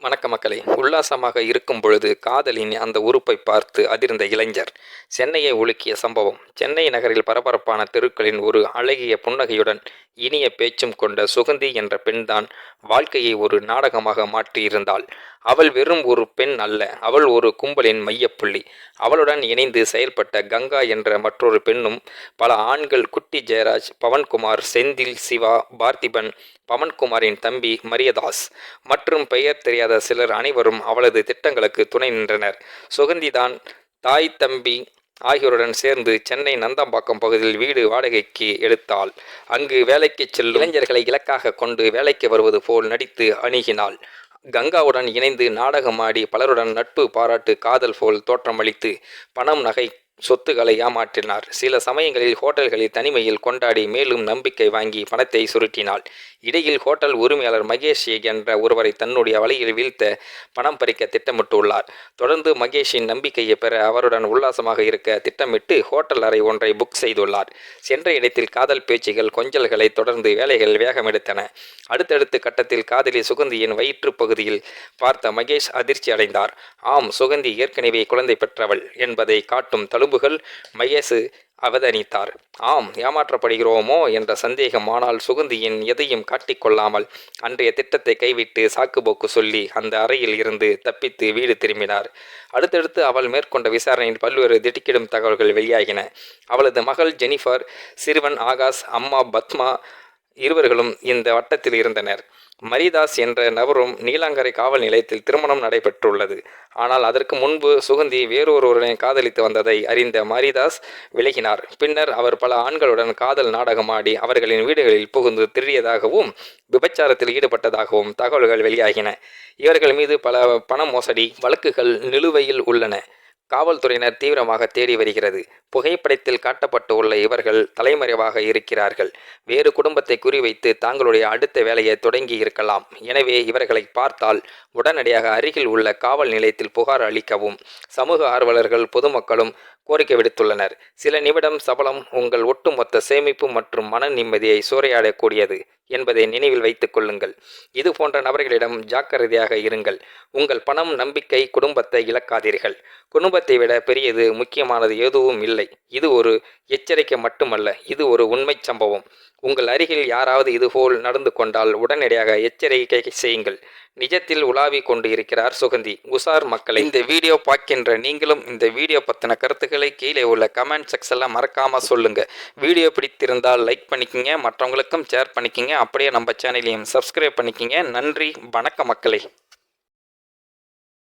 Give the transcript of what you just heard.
வணக்க மக்களை. உல்லாசமாக இருக்கும் பொழுது காதலின் அந்த உறுப்பை பார்த்து அதிர்ந்த இளைஞர் சென்னையை உலுக்கிய சம்பவம். சென்னை நகரில் பரபரப்பான தெருக்களின் ஒரு அழகிய புன்னகையுடன் இனிய பேச்சும் கொண்ட சுகந்தி என்ற பெண்தான் வாழ்க்கையை ஒரு நாடகமாக மாற்றியிருந்தாள். அவள் வெறும் ஒரு பெண் அல்ல அவள் ஒரு கும்பலின் மையப்புள்ளி. அவளுடன் இணைந்து செயல்பட்ட கங்கா என்ற மற்றொரு பெண்ணும் பல ஆண்கள் குட்டி ஜெயராஜ் பவன்குமார் செந்தில் சிவா பார்த்திபன் பவன்குமாரின் தம்பி மரியதாஸ் மற்றும் பெயர் தெரியாத சிலர் அனைவரும் அவளது திட்டங்களுக்கு துணை நின்றனர். சுகந்திதான் தாய் தம்பி ஆகியோருடன் சேர்ந்து சென்னை நந்தம்பாக்கம் பகுதியில் வீடு வாடகைக்கு எடுத்தாள். அங்கு வேலைக்கு செல்லும் இளைஞர்களை இலக்காக கொண்டு வேலைக்கு வருவது போல் நடித்து அணுகினாள். கங்காவுடன் இணைந்து நாடகமாடி பலருடன் நட்பு பாராட்டு காதல் போல் தோற்றமளித்து பணம் நகை சொத்துக்களை ஏமாற்றினார். சில சமயங்களில் ஹோட்டல்களில் தனிமையில் கொண்டாடி மேலும் நம்பிக்கை வாங்கி பணத்தை சுருட்டினாள். இடையில் ஹோட்டல் உரிமையாளர் மகேஷ் என்ற ஒருவரை தன்னுடைய வலையில் வீழ்த்த பணம் பறிக்க திட்டமிட்டுள்ளார். தொடர்ந்து மகேஷின் நம்பிக்கையை பெற அவருடன் உல்லாசமாக இருக்க திட்டமிட்டு ஹோட்டல் அறை ஒன்றை புக் செய்துள்ளார். சென்ற இடத்தில் காதல் பேச்சுகள் கொஞ்சல்களை தொடர்ந்து வேலைகள் வேகமெடுத்தன அடுத்தடுத்த கட்டத்தில் காதலி சுகந்தியின் வயிற்று பகுதியில் பார்த்த மகேஷ் அதிர்ச்சி அடைந்தார். ஆம் சுகந்தி ஏற்கனவே குழந்தை பெற்றவள் என்பதை காட்டும் எலும்புகள் மகேஷு அவதானித்தார். ஆம் ஏமாற்றப்படுகிறோமோ என்ற சந்தேகம் ஆனால் சுகந்தியின் எதையும் காட்டிக்கொள்ளாமல் அன்றைய திட்டத்தை கைவிட்டு சாக்குபோக்கு சொல்லி அந்த அறையில் இருந்து தப்பித்து வீடு திரும்பினார். அடுத்தடுத்து அவள் மேற்கொண்ட விசாரணையில் பல்வேறு திடுக்கிடும் தகவல்கள் வெளியாகின. அவளது மகள் ஜெனிஃபர் சிறுவன் ஆகாஷ் அம்மா பத்மா இருவர்களும் இந்த வட்டத்தில் இருந்தனர். மரிதாஸ் என்ற நபரும் நீலாங்கரை காவல் நிலையத்தில் திருமணம் நடைபெற்றுள்ளது. ஆனால் அதற்கு முன்பு சுகந்தி வேறொருவருடன் காதலித்து வந்ததை அறிந்த மரிதாஸ் விலகினார். பின்னர் அவர் பல ஆண்களுடன் காதல் நாடகமாடி அவர்களின் வீடுகளில் புகுந்து திருடியதாகவும் விபச்சாரத்தில் ஈடுபட்டதாகவும் தகவல்கள் வெளியாகின. இவர்கள் மீது பல பண மோசடி வழக்குகள் நிலுவையில் உள்ளன. காவல்துறையினர் தீவிரமாக தேடி வருகிறது. புகைப்படத்தில் காட்டப்பட்டு உள்ள இவர்கள் தலைமறைவாக இருக்கிறார்கள். வேறு குடும்பத்தை குறிவைத்து தாங்களுடைய அடுத்த வேலையை தொடங்கி இருக்கலாம். எனவே இவர்களை பார்த்தால் உடனடியாக அருகில் உள்ள காவல் நிலையத்தில் புகார் அளிக்கவும் சமூக ஆர்வலர்கள் பொதுமக்களும் கோரிக்கை விடுத்துள்ளனர். சில நிமிடம் சபலம் உங்கள் ஒட்டுமொத்த சேமிப்பு மற்றும் மன நிம்மதியை சூறையாடக்கூடியது என்பதை நினைவில் வைத்துக் கொள்ளுங்கள். இது போன்ற நபர்களிடம் ஜாக்கிரதையாக இருங்கள். உங்கள் பணம் நம்பிக்கை குடும்பத்தை இழக்காதீர்கள். குடும்பத்தை விட பெரியது முக்கியமானது எதுவும் இல்லை. இது ஒரு எச்சரிக்கை மட்டுமல்ல. இது ஒரு உண்மை சம்பவம். உங்கள் அருகில் யாராவது இதுபோல் நடந்து கொண்டால் உடனடியாக எச்சரிக்கை செய்யுங்கள். நிஜத்தில் உலாவி கொண்டு இருக்கிறார் சுகந்தி உசார் மக்களை. இந்த வீடியோ பார்க்கின்ற நீங்களும் இந்த வீடியோ பற்றின கருத்துக்களை கீழே உள்ள கமெண்ட் செக்ஷனில் மறக்காமல் சொல்லுங்கள் வீடியோ பிடித்திருந்தால் லைக் பண்ணிக்கோங்க. மற்றவங்களுக்கும் ஷேர் பண்ணிக்கங்க. அப்படியே நம்ம சேனலையும் சப்ஸ்கிரைப் பண்ணிக்கிங்க. நன்றி. வணக்க மக்களே.